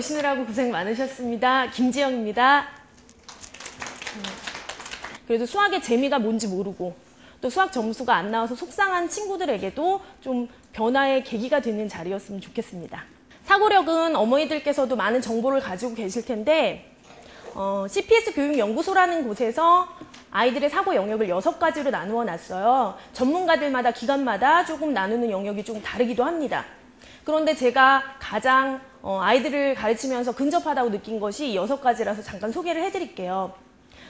오시느라고 고생 많으셨습니다. 김지영입니다. 음, 그래도 수학의 재미가 뭔지 모르고 또 수학 점수가 안 나와서 속상한 친구들에게도 좀 변화의 계기가 되는 자리였으면 좋겠습니다. 사고력은 어머니들께서도 많은 정보를 가지고 계실 텐데 어, CPS 교육연구소라는 곳에서 아이들의 사고 영역을 여섯 가지로 나누어 놨어요. 전문가들마다 기관마다 조금 나누는 영역이 조금 다르기도 합니다. 그런데 제가 가장 어, 아이들을 가르치면서 근접하다고 느낀 것이 여섯 가지라서 잠깐 소개를 해드릴게요.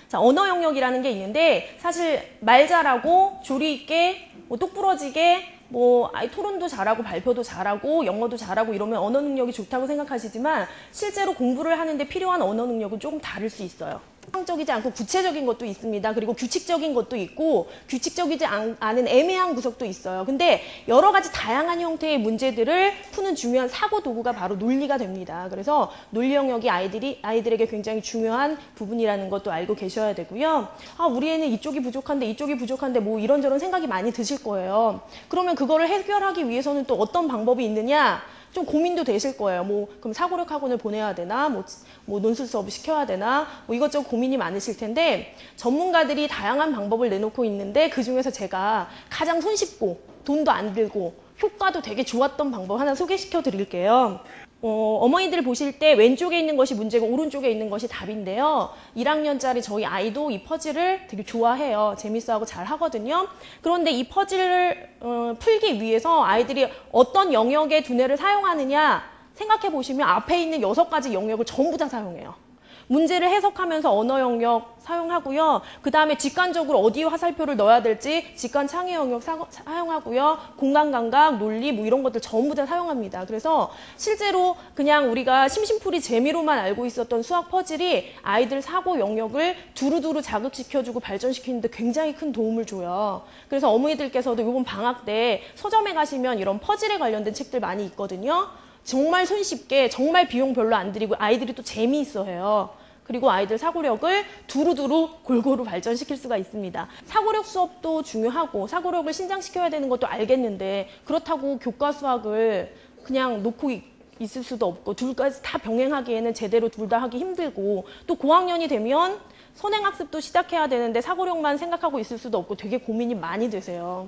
자, 언어 영역이라는 게 있는데 사실 말 잘하고 조리 있게 뭐 똑부러지게 뭐 아이 토론도 잘하고 발표도 잘하고 영어도 잘하고 이러면 언어 능력이 좋다고 생각하시지만 실제로 공부를 하는데 필요한 언어 능력은 조금 다를 수 있어요. 상적이지 않고 구체적인 것도 있습니다. 그리고 규칙적인 것도 있고 규칙적이지 않 은 애매한 구석도 있어요. 근데 여러 가지 다양한 형태의 문제들을 푸는 중요한 사고 도구가 바로 논리가 됩니다. 그래서 논리 영역이 아이들이 아이들에게 굉장히 중요한 부분이라는 것도 알고 계셔야 되고요. 아, 우리 애는 이쪽이 부족한데 이쪽이 부족한데 뭐 이런저런 생각이 많이 드실 거예요. 그러면 그거를 해결하기 위해서는 또 어떤 방법이 있느냐? 좀 고민도 되실 거예요. 뭐 그럼 사고력 학원을 보내야 되나, 뭐, 뭐 논술 수업을 시켜야 되나, 뭐 이것저것 고민이 많으실 텐데 전문가들이 다양한 방법을 내놓고 있는데 그 중에서 제가 가장 손쉽고 돈도 안 들고 효과도 되게 좋았던 방법 하나 소개시켜 드릴게요. 어, 머니들 보실 때 왼쪽에 있는 것이 문제고 오른쪽에 있는 것이 답인데요. 1학년짜리 저희 아이도 이 퍼즐을 되게 좋아해요. 재밌어하고 잘 하거든요. 그런데 이 퍼즐을 어, 풀기 위해서 아이들이 어떤 영역의 두뇌를 사용하느냐 생각해 보시면 앞에 있는 여섯 가지 영역을 전부 다 사용해요. 문제를 해석하면서 언어 영역 사용하고요. 그 다음에 직관적으로 어디에 화살표를 넣어야 될지 직관 창의 영역 사, 용하고요 공간 감각, 논리 뭐 이런 것들 전부 다 사용합니다. 그래서 실제로 그냥 우리가 심심풀이 재미로만 알고 있었던 수학 퍼즐이 아이들 사고 영역을 두루두루 자극시켜주고 발전시키는데 굉장히 큰 도움을 줘요. 그래서 어머니들께서도 이번 방학 때 서점에 가시면 이런 퍼즐에 관련된 책들 많이 있거든요. 정말 손쉽게 정말 비용 별로 안 들이고 아이들이 또 재미있어 해요. 그리고 아이들 사고력을 두루두루 골고루 발전시킬 수가 있습니다. 사고력 수업도 중요하고 사고력을 신장시켜야 되는 것도 알겠는데 그렇다고 교과 수학을 그냥 놓고 있을 수도 없고 둘까지 다 병행하기에는 제대로 둘 다 하기 힘들고 또 고학년이 되면 선행학습도 시작해야 되는데 사고력만 생각하고 있을 수도 없고 되게 고민이 많이 되세요.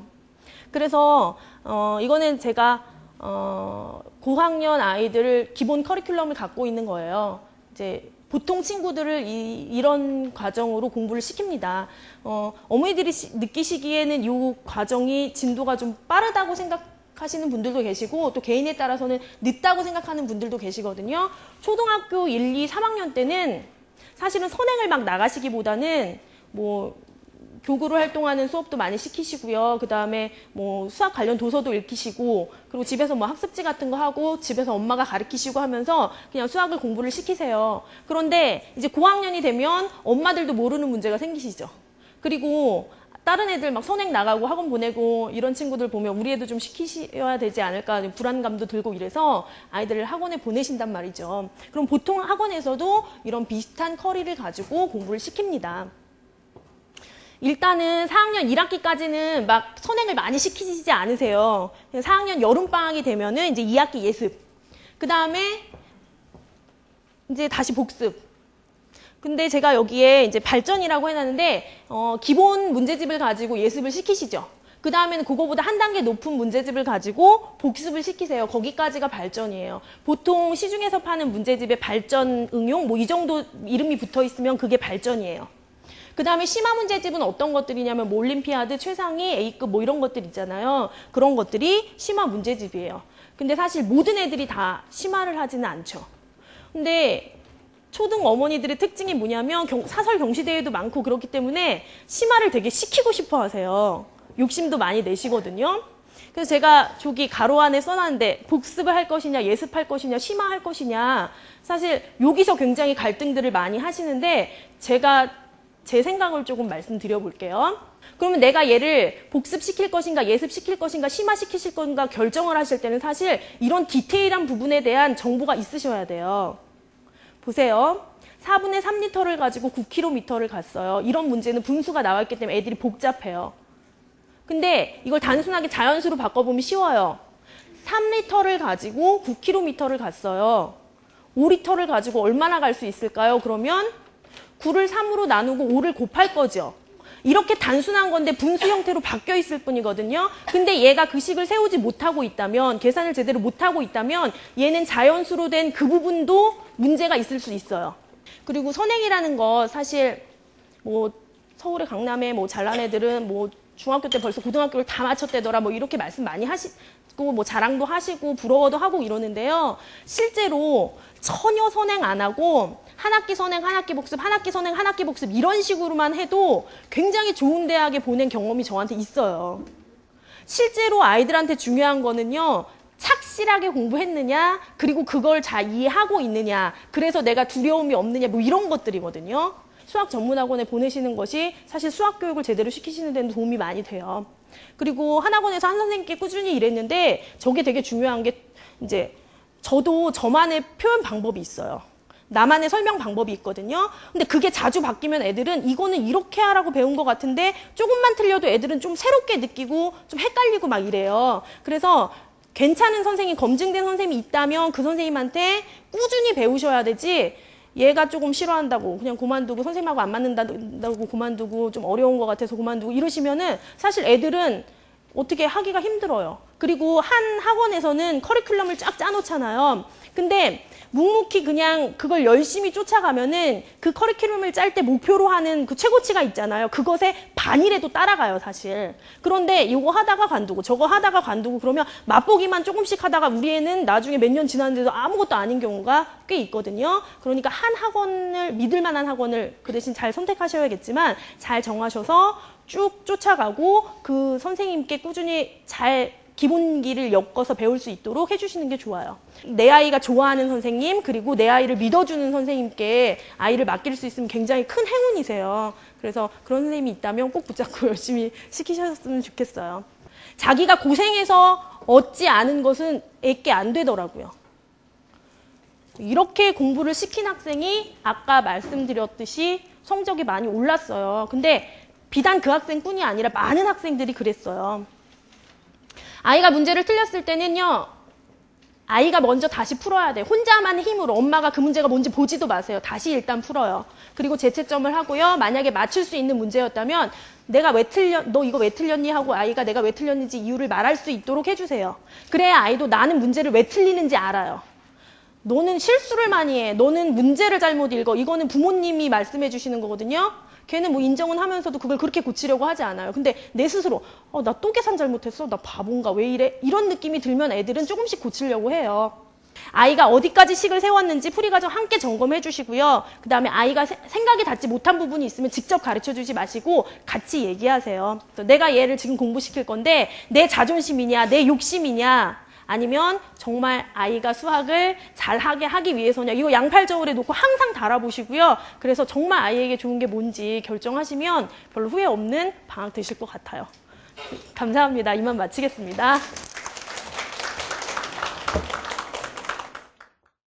그래서 어, 이거는 제가 어, 고학년 아이들을 기본 커리큘럼을 갖고 있는 거예요. 이제 보통 친구들을 이, 런 과정으로 공부를 시킵니다. 어, 어머니들이 시, 느끼시기에는 이 과정이 진도가 좀 빠르다고 생각하시는 분들도 계시고 또 개인에 따라서는 늦다고 생각하는 분들도 계시거든요. 초등학교 1, 2, 3학년 때는 사실은 선행을 막 나가시기보다는 뭐 교구로 활동하는 수업도 많이 시키시고요. 그 다음에 뭐 수학 관련 도서도 읽히시고 그리고 집에서 뭐 학습지 같은 거 하고 집에서 엄마가 가르치시고 하면서 그냥 수학을 공부를 시키세요. 그런데 이제 고학년이 되면 엄마들도 모르는 문제가 생기시죠. 그리고 다른 애들 막 선행 나가고 학원 보내고 이런 친구들 보면 우리 애도 좀 시키셔야 되지 않을까 불안감도 들고 이래서 아이들을 학원에 보내신단 말이죠. 그럼 보통 학원에서도 이런 비슷한 커리를 가지고 공부를 시킵니다. 일단은 4학년 1학기까지는 막 선행을 많이 시키지 않으세요. 4학년 여름방학이 되면은 이제 2학기 예습. 그 다음에 이제 다시 복습. 근데 제가 여기에 이제 발전이라고 해놨는데, 어, 기본 문제집을 가지고 예습을 시키시죠. 그 다음에는 그거보다 한 단계 높은 문제집을 가지고 복습을 시키세요. 거기까지가 발전이에요. 보통 시중에서 파는 문제집의 발전 응용, 뭐 이 정도 이름이 붙어 있으면 그게 발전이에요. 그 다음에 심화 문제집은 어떤 것들이냐면 뭐 올림피아드, 최상위, A급 뭐 이런 것들 있잖아요. 그런 것들이 심화 문제집이에요. 근데 사실 모든 애들이 다 심화를 하지는 않죠. 근데 초등 어머니들의 특징이 뭐냐면 경, 사설 경시대회도 많고 그렇기 때문에 심화를 되게 시키고 싶어 하세요. 욕심도 많이 내시거든요. 그래서 제가 저기 가로 안에 써놨는데 복습을 할 것이냐 예습할 것이냐 심화할 것이냐 사실 여기서 굉장히 갈등들을 많이 하시는데 제가 제 생각을 조금 말씀드려 볼게요. 그러면 내가 얘를 복습시킬 것인가 예습시킬 것인가 심화시키실 건가 결정을 하실 때는 사실 이런 디테일한 부분에 대한 정보가 있으셔야 돼요. 보세요. 4분의 3리터를 가지고 9km를 갔어요. 이런 문제는 분수가 나왔기 때문에 애들이 복잡해요. 근데 이걸 단순하게 자연수로 바꿔보면 쉬워요. 3리터를 가지고 9km를 갔어요. 5리터를 가지고 얼마나 갈 수 있을까요? 그러면 9를 3으로 나누고 5를 곱할 거죠. 이렇게 단순한 건데 분수 형태로 바뀌어 있을 뿐이거든요. 근데 얘가 그 식을 세우지 못하고 있다면, 계산을 제대로 못하고 있다면 얘는 자연수로 된 그 부분도 문제가 있을 수 있어요. 그리고 선행이라는 거 사실 뭐 서울의 강남에 뭐 잘난 애들은 뭐 중학교 때 벌써 고등학교를 다 마쳤대더라 뭐 이렇게 말씀 많이 하시고 뭐 자랑도 하시고 부러워도 하고 이러는데요. 실제로 전혀 선행 안 하고 한 학기 선행, 한 학기 복습, 한 학기 선행, 한 학기 복습 이런 식으로만 해도 굉장히 좋은 대학에 보낸 경험이 저한테 있어요. 실제로 아이들한테 중요한 거는요. 착실하게 공부했느냐, 그리고 그걸 잘 이해하고 있느냐, 그래서 내가 두려움이 없느냐, 뭐 이런 것들이거든요. 수학 전문학원에 보내시는 것이 사실 수학 교육을 제대로 시키시는 데는 도움이 많이 돼요. 그리고 한 학원에서 한 선생님께 꾸준히 일했는데 저게 되게 중요한 게 이제 저도 저만의 표현 방법이 있어요. 나만의 설명 방법이 있거든요. 근데 그게 자주 바뀌면 애들은 이거는 이렇게 하라고 배운 것 같은데 조금만 틀려도 애들은 좀 새롭게 느끼고 좀 헷갈리고 막 이래요. 그래서 괜찮은 선생님, 검증된 선생님이 있다면 그 선생님한테 꾸준히 배우셔야 되지 얘가 조금 싫어한다고 그냥 그만두고 선생님하고 안 맞는다고 그만두고 좀 어려운 것 같아서 그만두고 이러시면은 사실 애들은 어떻게 하기가 힘들어요. 그리고 한 학원에서는 커리큘럼을 쫙 짜놓잖아요. 근데 묵묵히 그냥 그걸 열심히 쫓아가면은 그 커리큘럼을 짤 때 목표로 하는 그 최고치가 있잖아요. 그것에 반이라도 따라가요, 사실. 그런데 이거 하다가 관두고 저거 하다가 관두고 그러면 맛보기만 조금씩 하다가 우리 애는 나중에 몇 년 지났는데도 아무것도 아닌 경우가 꽤 있거든요. 그러니까 한 학원을 믿을 만한 학원을 그 대신 잘 선택하셔야겠지만 잘 정하셔서 쭉 쫓아가고 그 선생님께 꾸준히 잘 기본기를 엮어서 배울 수 있도록 해주시는 게 좋아요. 내 아이가 좋아하는 선생님, 그리고 내 아이를 믿어주는 선생님께 아이를 맡길 수 있으면 굉장히 큰 행운이세요. 그래서 그런 선생님이 있다면 꼭 붙잡고 열심히 시키셨으면 좋겠어요. 자기가 고생해서 얻지 않은 것은 애께 안 되더라고요. 이렇게 공부를 시킨 학생이 아까 말씀드렸듯이 성적이 많이 올랐어요. 근데 비단 그 학생뿐이 아니라 많은 학생들이 그랬어요. 아이가 문제를 틀렸을 때는요. 아이가 먼저 다시 풀어야 돼. 혼자만의 힘으로 엄마가 그 문제가 뭔지 보지도 마세요. 다시 일단 풀어요. 그리고 재채점을 하고요. 만약에 맞출 수 있는 문제였다면 내가 왜 틀렸, 너 이거 왜 틀렸니? 하고 아이가 내가 왜 틀렸는지 이유를 말할 수 있도록 해주세요. 그래야 아이도 나는 문제를 왜 틀리는지 알아요. 너는 실수를 많이 해. 너는 문제를 잘못 읽어. 이거는 부모님이 말씀해 주시는 거거든요. 걔는 뭐 인정은 하면서도 그걸 그렇게 고치려고 하지 않아요. 근데 내 스스로 어, 나 또 계산 잘못했어. 나 바본가. 왜 이래? 이런 느낌이 들면 애들은 조금씩 고치려고 해요. 아이가 어디까지 식을 세웠는지 풀이과정 함께 점검해 주시고요. 그 다음에 아이가 세- 생각이 닿지 못한 부분이 있으면 직접 가르쳐 주지 마시고 같이 얘기하세요. 또 내가 얘를 지금 공부시킬 건데 내 자존심이냐, 내 욕심이냐, 아니면 정말 아이가 수학을 잘하게 하기 위해서냐 이거 양팔 저울에 놓고 항상 달아보시고요. 그래서 정말 아이에게 좋은 게 뭔지 결정하시면 별로 후회 없는 방학 되실 것 같아요. 감사합니다. 이만 마치겠습니다.